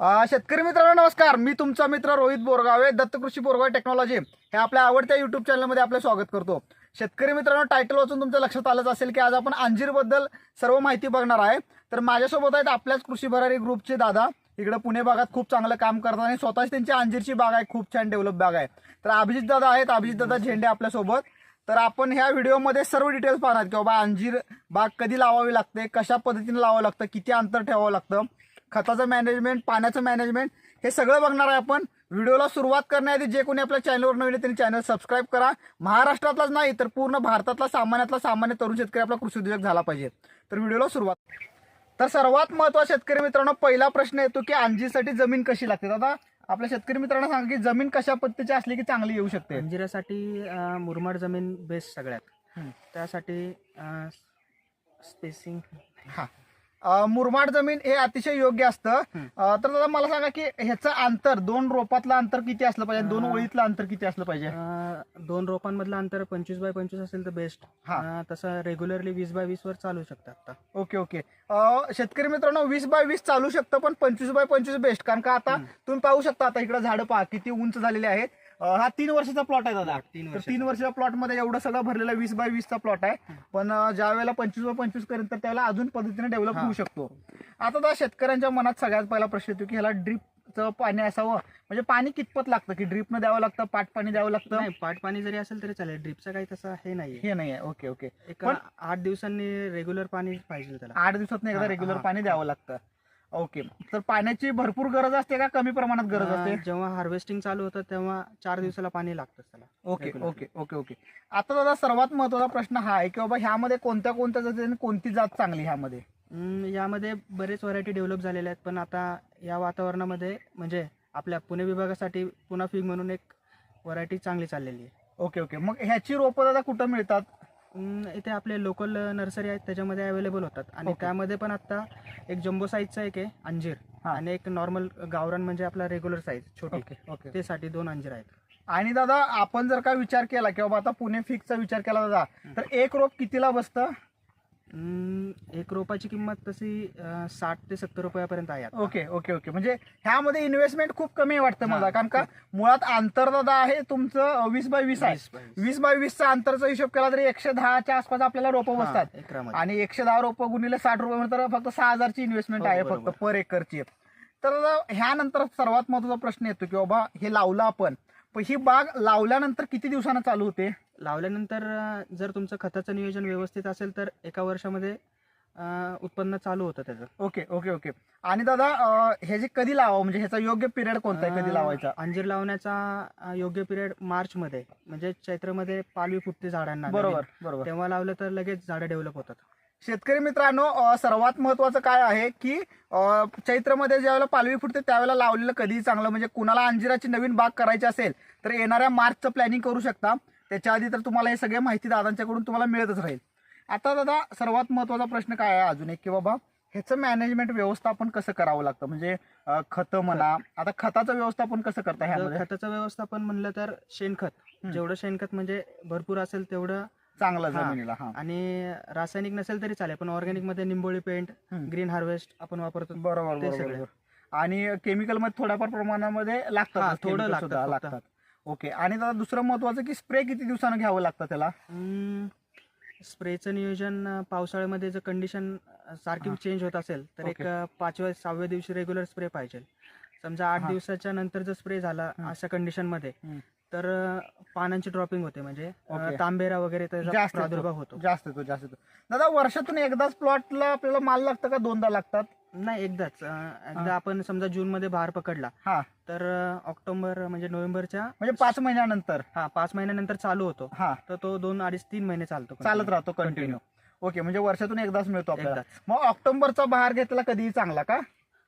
शेतकरी मित्रांनो नमस्कार. मी तुमचा मित्र रोहित बोरगावे दत्तकृषी बोरगावे टेक्नॉलॉजी. हे आपल्या आवडत्या युट्यूब चॅनलमध्ये आपलं स्वागत करतो. शेतकरी मित्रांनो टायटल वाचून तुमच्या लक्षात आलंच असेल की आज आपण अंजीरबद्दल सर्व माहिती बघणार आहे. तर माझ्यासोबत आहेत आपल्याच कृषी भरारी ग्रुपचे दादा. इकडे पुणे भागात खूप चांगलं काम करतात आणि स्वतःच त्यांची अंजीरची बाग आहे खूप छान डेव्हलप बाग आहे. तर अभिजित दादा आहेत अभिजित दादा झेंडे आपल्यासोबत. तर आपण ह्या व्हिडिओमध्ये सर्व डिटेल्स पाहणार की बाबा अंजीर बाग कधी लावावी लागते कशा पद्धतीने लावावं लागतं किती अंतर ठेवावं लागतं. खताचं मॅनेजमेंट पाण्याचं मॅनेजमेंट हे सगळं बघणार आहे आपण. व्हिडिओला सुरुवात करण्याआधी जे कोणी आपल्या चॅनलवर नवीन त्यांनी चॅनल सबस्क्राईब करा. महाराष्ट्रातलाच नाही तर पूर्ण भारतातला सामान्यातला सामान्य तरुण शेतकरी आपला कृषी उद्योग झाला पाहिजे. तर व्हिडिओला सुरुवात. तर सर्वात महत्त्वाचा शेतकरी मित्रांनो पहिला प्रश्न येतो की अंजीरसाठी जमीन कशी लागते? दादा आपल्या शेतकरी मित्रांना सांगा की जमीन कशा पद्धतीची असली की चांगली येऊ शकते? अंजिरासाठी मुरमाड जमीन बेस्ट सगळ्यात. त्यासाठी स्पेसिंग हा. मुरमाड जमीन हे अतिशय योग्य असतं. तर दादा मला सांगा की ह्याचं अंतर दोन रोपातलं अंतर किती असलं पाहिजे? दोन ओळीतलं अंतर किती असलं पाहिजे? दोन रोपांमधलं अंतर पंचवीस बाय पंचवीस असेल तर बेस्ट हा. तसं रेग्युलरली वीस बाय वीस वर चालू शकतं आता. Okay okay. अ, शेतकरी मित्रांनो वीस बाय वीस चालू शकतं पण पंचवीस बाय पंचवीस बेस्ट कारण का आता हम्म. तुम्ही पाहू शकता आता इकडे झाडं पहा किती उंच झालेले आहेत. हा तीन वर्षाचा प्लॉट आहे दादा. तीन तर वर्ष तीन वर्षाच्या प्लॉटमध्ये एवढं सगळं भरलेलं वीस बाय वीसचा प्लॉट आहे. पण ज्या वेळेला पंचवीस बाय पंचवीस करेल तर त्याला अजून पद्धतीने डेव्हलप. होऊ शकतो. आता दादा शेतकऱ्यांच्या मनात सगळ्यात पहिला प्रश्न येतो की ह्याला ड्रीपचं पाणी असावं? म्हणजे पाणी कितपत लागतं? की ड्रीपनं द्यावं लागतं? पाट पाणी द्यावं लागतं? नाही पाट पाणी जरी असेल तरी चालेल. ड्रिपचं काही तसं हे नाहीये. हे नाही ओके ओके. एक आठ दिवसांनी रेग्युलर पाणी पाहिजे त्याला. आठ दिवसात एकदा रेग्युलर पाणी द्यावं लागतं. ओके. तर पाण्याची भरपूर गरज असते का? कमी प्रमाणात गरज असते? अं, जेव्हा हार्वेस्टिंग चालू होतं तेव्हा चार दिवसाला पाणी लागतं त्याला. ओके. Okay okay okay. आता दादा सर्वात महत्त्वाचा प्रश्न हा आहे की बाबा ह्यामध्ये कोणत्या कोणत्या जाती आणि कोणती जात चांगली ह्यामध्ये? यामध्ये बरेच व्हरायटी डेव्हलप झालेल्या आहेत पण आता या वातावरणामध्ये म्हणजे आपल्या पुणे विभागासाठी पुन्हा फिग म्हणून एक व्हरायटी चांगली चाललेली आहे. Okay okay. मग ह्याची रोपं दादा कुठं मिळतात? इथे आपले लोकल नर्सरी आहेत त्याच्यामध्ये अवेलेबल होतात. आणि Okay. त्यामध्ये पण आता एक जम्बो साईजचा एक आहे अंजीर. हा. आणि एक नॉर्मल गावरान म्हणजे आपला रेग्युलर साईज छोटी. ओके ओके ते साठी दोन अंजीर आहेत. आणि दादा आपण जर का विचार केला की बाबा आता पुणे फिक्सचा विचार केला दादा तर एक रोप कितीला बसतं? एक रोपाची किंमत तशी साठ ते सत्तर रुपयापर्यंत आहे. Okay okay okay. म्हणजे ह्यामध्ये इन्व्हेस्टमेंट खूप कमी वाटतं मला कारण का मुळात अंतर दादा आहे तुमचं वीस बाय वीस आहे. वीस बाय वीस. वीस बाय वीसचा अंतरचा हिशोब केला तरी एकशे दहाच्या आसपास आपल्याला रोपं बसतात. आणि एकशे दहा रोपं गुणिले साठ रुपये तर फक्त सहा हजारची इन्व्हेस्टमेंट हो, आहे. फक्त पर एकरची तर ह्यानंतर सर्वात महत्त्वाचा प्रश्न येतो की बाबा हे लावलं आपण पण ही बाग लावल्यानंतर किती दिवसानं चालू होते? लावल्यानंतर जर तुमचं खताचं नियोजन व्यवस्थित असेल तर एका वर्षामध्ये उत्पन्न चालू होतं त्याचं. Okay okay okay. आणि दादा अं, हे जे कधी लावावं? म्हणजे ह्याचा योग्य पिरियड कोणता आहे कधी अं, लावायचा? अंजीर लावण्याचा अं, योग्य पिरियड मार्च मध्ये म्हणजे चैत्रमध्ये पालवी फुटते झाडांना बरोबर नवीन. बरोबर तेव्हा लावलं तर लगेच झाडं डेव्हलप होतात. शेतकरी मित्रांनो अं, सर्वात महत्वाचं काय आहे की अं, चैत्रमध्ये ज्यावेळेला पालवी फुटते त्यावेळेला लावलेलं कधीही चांगलं. म्हणजे कुणाला अंजिराची नवीन बाग करायची असेल तर येणाऱ्या मार्चचं प्लॅनिंग करू शकता. त्याच्या आधी तर तुम्हाला हे सगळे माहिती दादांच्याकडून तुम्हाला मिळतच राहील आता दादा सर्वात महत्त्वाचा प्रश्न काय आहे अजून एक की बाबा ह्याचं मॅनेजमेंट व्यवस्थापन कसं करावं लागतं म्हणजे खतं म्हणा आता खताचं व्यवस्थापन कसं करता ह्यामध्ये खताचं व्यवस्थापन म्हणलं तर शेणखत. जेवढं शेणखत म्हणजे भरपूर असेल तेवढं चांगलं. जमिनीला हा आणि रासायनिक नसेल तरी चालेल पण ऑर्गॅनिकमध्ये निंबोळी पेंट. ग्रीन हार्वेस्ट आपण वापरतो बरोबर. आणि केमिकलमध्ये थोड्याफार प्रमाणामध्ये लागतात थोडं. लागतात ओके आणि दादा दुसरं महत्वाचं की स्प्रे किती दिवसानं घ्यावं लागतं त्याला स्प्रेचं नियोजन अं, पावसाळ्यामध्ये जर कंडिशन सारखी हा. चेंज होत असेल तर एक ओके. अं, पाचव्या सहाव्या दिवशी रेग्युलर स्प्रे पाहिजे समजा आठ हा. दिवसाच्या नंतर जर स्प्रे झाला. अशा कंडिशनमध्ये. तर अं, पानांची ड्रॉपिंग होते म्हणजे अं, ओके. तांबेरा वगैरे त्याचा जास्त येतो. प्रादुर्भाव होतो जास्त येतो जास्त येतो दादा वर्षातून एकदाच प्लॉटला आपल्याला माल लागतं का दोनदा लागतात नाही एकदाच. अं, एकदा आपण समजा जून मध्ये बहार पकडला हा. तर अं, ऑक्टोबर म्हणजे नोव्हेंबरच्या म्हणजे पाच महिन्यानंतर. हा पाच महिन्यानंतर चालू होतो. हा. तर तो दोन अडीच तीन महिने चालतो चालत. राहतो कंटिन्यू ओके म्हणजे वर्षातून एकदाच मिळतो आपल्याला. एकदाच. मग ऑक्टोबरचा बहार घेतला कधीही चांगला का?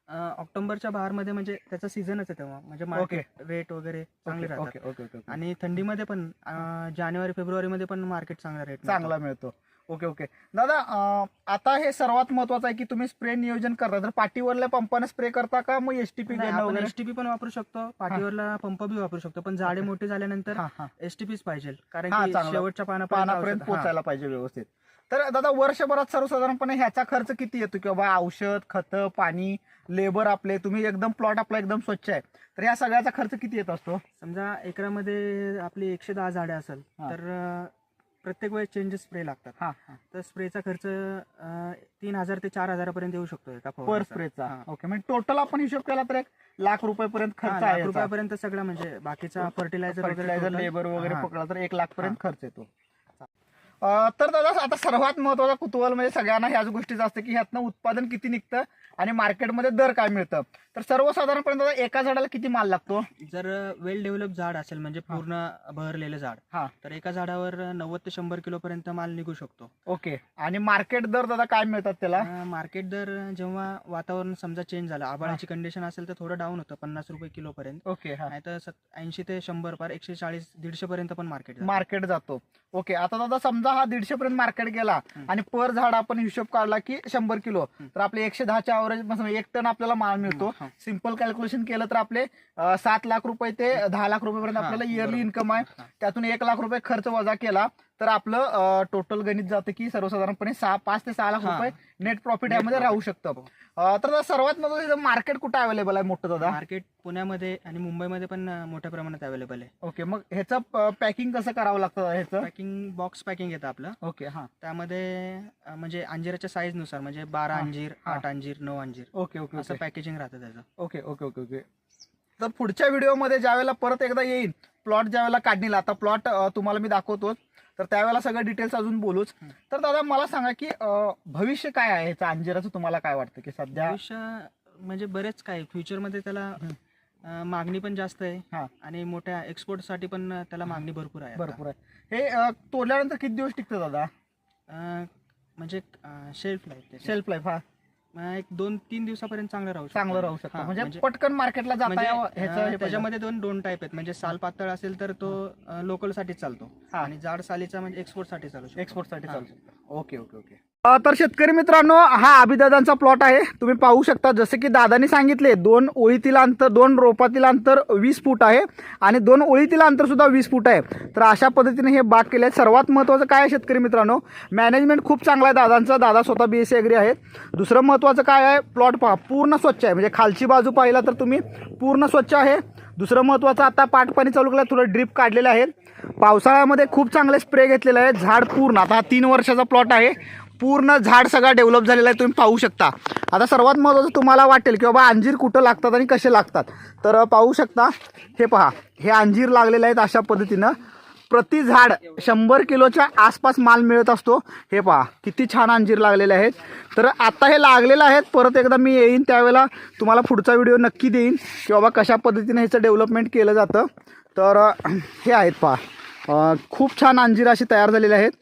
अं, ऑक्टोबरच्या बहारमध्ये म्हणजे त्याचा सीझनच आहे तेव्हा. म्हणजे मार्केट रेट वगैरे चांगले ओके राहतात. Okay okay. आणि थंडीमध्ये पण अं, जानेवारी फेब्रुवारी मध्ये पण मार्केट चांगला रेट चांगला मिळतो. Okay okay. दादा अं, आता हे सर्वात महत्वाचं आहे की तुम्ही स्प्रे नियोजन करता. तर पाठीवरल्या पंपाने स्प्रे करता का मग एसटीपी आपण एसटीपी पण वापरू शकतो. पाठीवरला पंप बी वापरू शकतो. पण झाडे. मोठी झाल्यानंतर हा हा. एसटीपीच पाहिजे. कारण हा, की चांगलं. शेवटच्या पानापर्यंत. पोहोचायला पाहिजे व्यवस्थित. तर दादा वर्षभरात सर्वसाधारणपणे ह्याचा खर्च किती येतो? की बाबा औषध खतं पाणी लेबर आपले तुम्ही एकदम प्लॉट आपला एकदम स्वच्छ आहे. तर या सगळ्याचा खर्च किती येत असतो? समजा एकरामध्ये आपली एकशे दहा झाडे असेल हा. तर अं, प्रत्येक वेळेस चेंजेस स्प्रे लागतात. हा तर स्प्रेचा खर्च अं, तीन हजार ते चार हजारापर्यंत येऊ शकतो एका पर फवारणीचा. स्प्रेचा हा. ओके म्हणजे टोटल आपण हिशोब केला तर एक लाख रुपयापर्यंत हा, खर्च लाख आहे रुपयापर्यंत सगळं म्हणजे बाकीचा फर्टिलायझर फर्टिलायझर लेबर वगैरे. पकडला तर एक लाख पर्यंत खर्च येतो. तर दादा आता सर्वात महत्त्वाचा कुतूहल म्हणजे सगळ्यांना ह्याच गोष्टीचं असतं की ह्यातनं उत्पादन किती निघतं आणि मार्केटमध्ये दर काय मिळतं. तर सर्वसाधारणपणे दादा एका झाडाला किती माल लागतो? जर वेल डेव्हलप झाड असेल म्हणजे पूर्ण बहरलेलं झाड हा. तर एका झाडावर नव्वद ते शंभर किलो पर्यंत माल निघू शकतो. ओके. आणि मार्केट दर दादा काय मिळतात त्याला? मार्केट दर जेव्हा वातावरण समजा चेंज झालं आबाळाची कंडिशन असेल तर थोडं डाऊन होतं पन्नास रुपये किलो पर्यंत ओके नाही तर ऐंशी ते शंभर पार एकशे चाळीस दीडशे पर्यंत पण मार्केट मार्केट जातो. ओके आता दादा समजा हा दीडशे पर्यंत मार्केट गेला. आणि पर झाड आपण हिशोब काढला की शंभर किलो. तर आपले एकशे दहाच्या अवरेज एक टन आपल्याला माल मिळतो. सिंपल कॅल्क्युलेशन केलं तर आपले सात लाख रुपये ते दहा लाख रुपयेपर्यंत आपल्याला इयरली. इन्कम आहे. त्यातून एक लाख रुपये खर्च वजा केला तर आपलं टोटल गणित जातं की सर्वसाधारणपणे सहा पाच ते सहा लाख. रुपये नेट प्रॉफिट यामध्ये राहू. शकतं. तर सर्वात महत्वाचं मार्केट कुठं अवेलेबल आहे मोठं दादा? मार्केट पुण्यामध्ये आणि मुंबईमध्ये पण मोठ्या प्रमाणात अवेलेबल आहे. ओके मग ह्याचं पॅकिंग कसं करावं लागतं ह्याचं? पॅकिंग बॉक्स पॅकिंग येतं आपलं. ओके हा. त्यामध्ये म्हणजे अंजिराच्या साईजनुसार म्हणजे बारा. अंजीर. आठ अंजीर नऊ अंजीर. ओके ओके असं ओके पॅकेजिंग राहतं त्याचं. ओके ओके ओके ओके तर पुढच्या व्हिडिओमध्ये ज्यावेळेला परत एकदा येईल प्लॉट ज्यावेळेला काढणीला आता प्लॉट तुम्हाला मी दाखवतोच. तर त्यावेळेला सगळं डिटेल्स अजून बोलूच. तर दादा मला सांगा की भविष्य काय आहे ह्याचं अंजिराचं तुम्हाला काय वाटतं की सध्या? भविष्य म्हणजे बरेच काय फ्युचरमध्ये त्याला. अं, मागणी पण जास्त हा. आहे आणि मोठ्या एक्सपोर्टसाठी पण त्याला मागणी भरपूर आहे. भरपूर आहे. हे अं, तोडल्यानंतर किती दिवस टिकतं दादा? अं, म्हणजे शेल्फ लाईफ शेल्फ लाईफ हा. एक दोन तीन दिवसापर्यंत चांगलं राहू शकतं चांगलं राहू शकतं हा, म्हणजे पटकन मार्केटला जाता म्हणजे, यावं ह्याचं हे. त्याच्यामध्ये दोन दोन टाईप आहेत म्हणजे साल पातळ असेल तर तो लोकलसाठी चालतो हा. आणि जाड सालीचा म्हणजे एक्सपोर्टसाठी चालू शकतो एक्सपोर्टसाठी हा. चालू शकतं. ओके ओके ओके तर शेतकरी मित्रांनो हा अभिदादांचा प्लॉट आहे. तुम्ही पाहू शकता जसं की दादानी सांगितले दोन ओळीतील अंतर दोन रोपातील अंतर वीस फूट आहे आणि दोन ओळीतील अंतरसुद्धा वीस फूट आहे. तर अशा पद्धतीने हे बाग केले आहे सर्वात महत्त्वाचं काय आहे शेतकरी मित्रांनो मॅनेजमेंट खूप चांगला आहे दादांचा. दादा स्वतः बी एस सी ॲग्री आहेत. दुसरं महत्त्वाचं काय आहे प्लॉट पहा पूर्ण स्वच्छ आहे. म्हणजे खालची बाजू पाहिला तर तुम्ही पूर्ण स्वच्छ आहे. दुसरं महत्त्वाचं आता पाटपाणी चालू केलं थोडं ड्रीप काढलेलं आहे पावसाळ्यामध्ये खूप चांगले स्प्रे घेतलेले आहे झाड पूर्ण आता हा तीन वर्षाचा प्लॉट आहे. पूर्ण झाड सगळा डेव्हलप झालेला आहे तुम्ही पाहू शकता. आता सर्वात महत्त्वाचं तुम्हाला वाटेल की बाबा अंजीर कुठं लागतात आणि कसे लागतात. तर पाहू शकता. हे पहा हे अंजीर लागलेले आहेत अशा पद्धतीनं. प्रति झाड शंभर किलोच्या आसपास माल मिळत असतो. हे पहा किती छान अंजीर लागलेले आहेत. तर आता हे लागलेलं आहेत. परत एकदा मी येईन त्यावेळेला तुम्हाला पुढचा व्हिडिओ नक्की देईन की बाबा कशा पद्धतीने ह्याचं डेव्हलपमेंट केलं जातं. तर हे आहेत पहा. खूप छान अंजीर अशी तयार झालेले आहेत.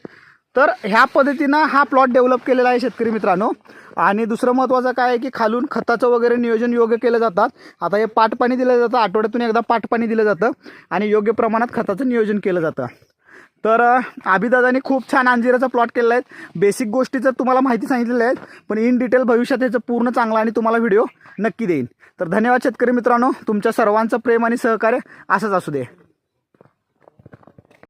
तर ह्या पद्धतीनं हा प्लॉट डेव्हलप केलेला आहे शेतकरी मित्रांनो. आणि दुसरं महत्त्वाचं काय आहे की खालून खताचं वगैरे नियोजन योग्य केलं जातात. आता हे पाटपाणी दिलं जातं आठवड्यातून एकदा पाटपाणी दिलं जातं आणि योग्य प्रमाणात खताचं नियोजन केलं जातं. तर अ, अभिदादांनी खूप छान अंजिराचा प्लॉट केलेला आहे. बेसिक गोष्टीचं तुम्हाला माहिती सांगितलेलं आहे पण इन डिटेल भविष्यात याचं पूर्ण चांगलं आणि तुम्हाला व्हिडिओ नक्की देईन. तर धन्यवाद शेतकरी मित्रांनो. तुमच्या सर्वांचं प्रेम आणि सहकार्य असंच असू दे.